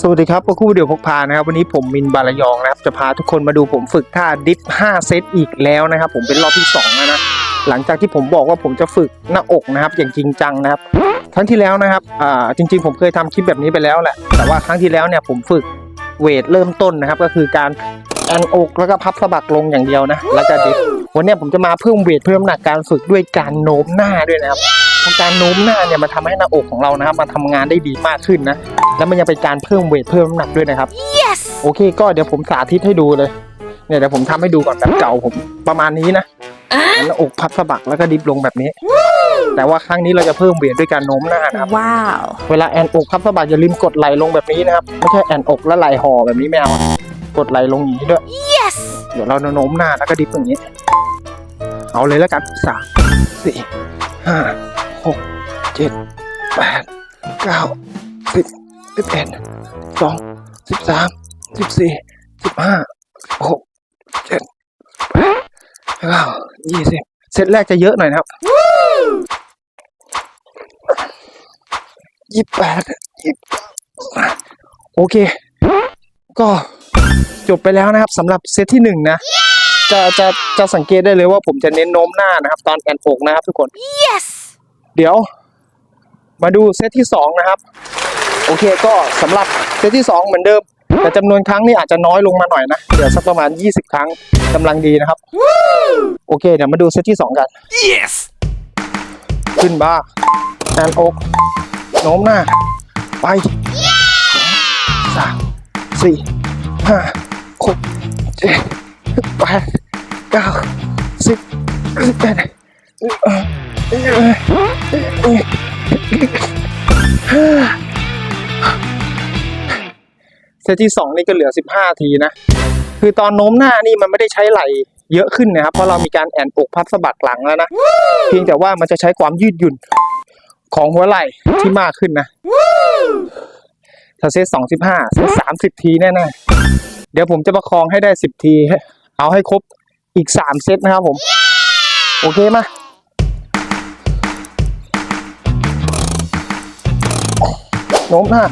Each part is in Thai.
สวัสดีครับพวกคู่วิดีโอพกพานะครับ วันนี้ผมมินบาลยองนะครับ จะพาทุกคนมาดูผมฝึกท่าดิฟ 5 เซตอีกแล้วนะครับ ผมเป็นรอบที่2แล้วนะหลังจากที่ผมบอกว่าผมจะฝึกหน้าอกนะครับ อย่างจริงจังนะครับครั้งที่แล้วนะครับอ่าจริง ๆ ผมเคยทำคลิปแบบนี้ไปแล้วแหละแต่ว่าครั้งที่แล้วเนี่ยผมฝึกเวทเริ่มต้นนะครับ ก็คือการแอนอกแล้วก็พับสะบักลงอย่างเดียวนะ แล้วก็ดิฟวันนี้ผมจะมาเพิ่มเวทเพิ่มหนักการฝึกด้วยการโน้มหน้าด้วยนะครับ เพราะการโน้มหน้าเนี่ยมันทำให้หน้าอกของเรานะครับมันทำงานได้ดีมากขึ้นนะ แล้วมันยังเป็นการเพิ่มเวทเพิ่มน้ำหนักด้วยนะครับ Yes! โอเค ก็เดี๋ยวผมสาธิตให้ดูเลย เนี่ยเดี๋ยวผมทำให้ดูก่อนแบบเก่าผมประมาณนี้นะหน้าอกพับสะบักแล้วก็ดิฟลงแบบนี้ แต่ว่าครั้งนี้เราจะเพิ่มเวทด้วยการโน้มหน้านะครับ Wow! เวลาแอนอกพับสะบักอย่าลืมกดไหลลงแบบนี้นะครับไม่ใช่แอนอกแล้วไหลห่อแบบนี้ไม่เอาอะกดไหลลงอย่างนี้ด้วย Yes! เดี๋ยวเราโน้มหน้าแล้วก็ดิฟอย่างนี้ เอาเลยแล้วกันสามสี่ห้า หกเจ็ดแปดเก้าสิบสิบเอ็ดสองสิบสามสิบสี่สิบห้าหกเจ็ดแปดเก้ายี่สิบเซตแรกจะเยอะหน่อยนะครับยี่สิบแปดยี่สิบโอเค ก็จบไปแล้วนะครับสำหรับเซตที่หนึ่งนะจะจะจะสังเกตได้เลยว่าผมจะเน้นโน้มหน้านะครับ ตอนแอนอกนะครับทุกคน Yes! เดี๋ยวมาดูเซตที่สองนะครับ โอเคก็สำหรับเซตที่สองเหมือนเดิม แต่จำนวนครั้งนี่อาจจะน้อยลงมาหน่อยนะ เดี๋ยวสักประมาณ 20 ครั้งกำลังดีนะครับ โอเค เดี๋ยวมาดูเซตที่สองกัน Yes! ขึ้นบ้าแอนอกโน้มหน้า ไปสามสี่ห้าหกเจ็ดแปดเก้าสิบสิบเอ็ด เซตที่สองนี่ก็เหลือสิบห้าทีนะ คือตอนโน้มหน้านี่มันไม่ได้ใช้ไหลเยอะขึ้นนะครับ เพราะเรามีการแอนอกพับสะบักหลังแล้วนะ เพียงแต่ว่ามันจะใช้ความยืดหยุ่นของหัวไหล่ที่มากขึ้นนะถ้าเซตสองสิบห้าเซตสามสิบทีแน่ๆ เดี๋ยวผมจะประคองให้ได้สิบที เอาให้ครบอีกสามเซตนะครับผม โอเคมา โน้มหน้า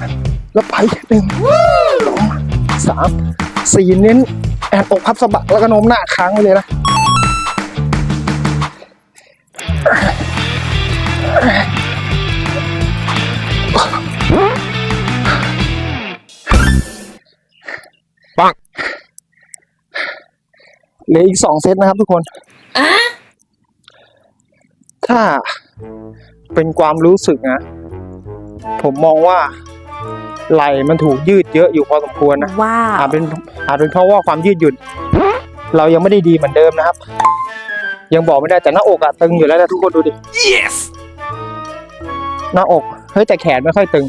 แล้วไปหนึ่งสองสามสี่เน้น แอนอกพับสะบักแล้วก็โน้มหน้าค้างไว้เลยนะปังเหลืออีกสองเซตนะครับทุกคนถ้าเป็นความรู้สึกนะ ผมมองว่าไหล่มันถูกยืดเยอะอยู่พอสมควรนะอาจ Wow! เป็นอาจเป็นเพราะว่าความยืดหยุ่น เรายังไม่ได้ดีเหมือนเดิมนะครับ ยังบอกไม่ได้แต่หน้าอกอะตึงอยู่แล้วนะทุกคนดูดิ Yes! หน้าอกเฮ้ยแต่แขนไม่ค่อยตึง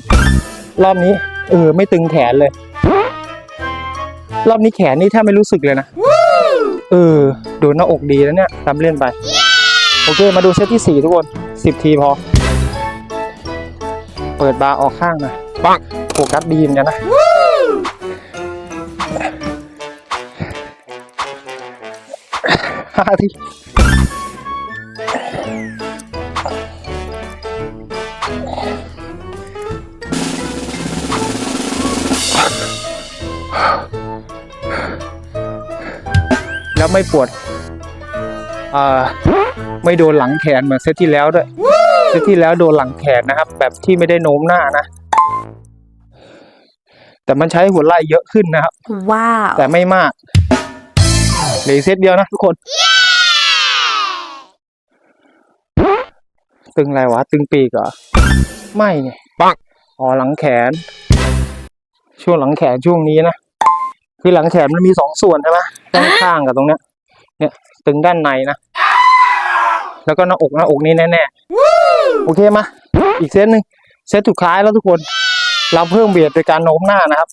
รอบนี้ เออไม่ตึงแขนเลย รอบนี้แขนนี่แทบไม่รู้สึกเลยนะเออดูหน้าอกดีแล้วเนี่ยทำเล่นไป โอเคมาดูเซตที่สี่ทุกคนสิบทีพอ เปิดบาร์ออกข้างหนะปังโฟกัสดีเหมือนกันนะห้าทีแล้วไม่ปวดเอ่อไม่โดนหลังแขนเหมือนเซตที่แล้วด้วย เซตที่แล้วโดนหลังแขนนะครับ แบบที่ไม่ได้โน้มหน้านะ แต่มันใช้หัวไหล่เยอะขึ้นนะครับ Wow! แต่ไม่มากเหลืออกเซตเดียวนะทุกคน ตึงอะไรวะ ตึงปีกเหรอ ไม่ไงปังอ๋อหลังแขน ช่วงหลังแขนช่วงนี้นะ คือหลังแขนมันมีสองส่วนใช่ไหมด้านข้างกับตรงเนี้ย เนี่ย ตึงด้านในนะ แล้วก็หน้าอกหน้าอกนี่แน่ๆโอเคมาอีกเซตหนึ่งเซตสุดท้ายแล้วทุกคน เราเพิ่มเบียดโดยการโน้มหน้านะครับ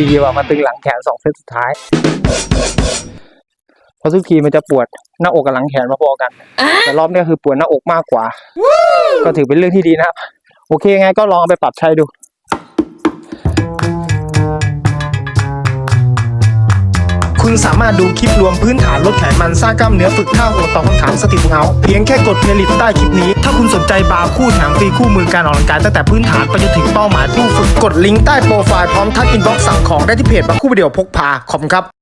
ดีว่ะมาตึงหลังแขนสองเซตสุดท้ายพอราะทุกทีมันจะปวดหน้าอกกับหลังแขนมาพอกัน แต่รอบนี้คือปวดหน้าอกมากกว่า ก็ถือเป็นเรื่องที่ดีนะครับ โอเคไงก็ลองเอาไปปรับใช้ดู คุณสามารถดูคลิปรวมพื้นฐานลดไขมันสร้างกล้ามเนื้อฝึกท่าหัวต่อบคำถามสติปัญญาเพียงแค่กดเพลย์ลิสต์ใต้คลิปนี้ ถ้าคุณสนใจบาร์คู่แถมฟรีคู่มือการออกกำลังกายตั้งแต่พื้นฐานไปจนถึงเป้าหมายผู้ฝึกกดลิงก์ใต้โปรไฟล์พร้อมทักอินบ็อกซ์สั่งของได้ที่เพจบาร์คู่วิดีโอพกพาขอบคุณครับ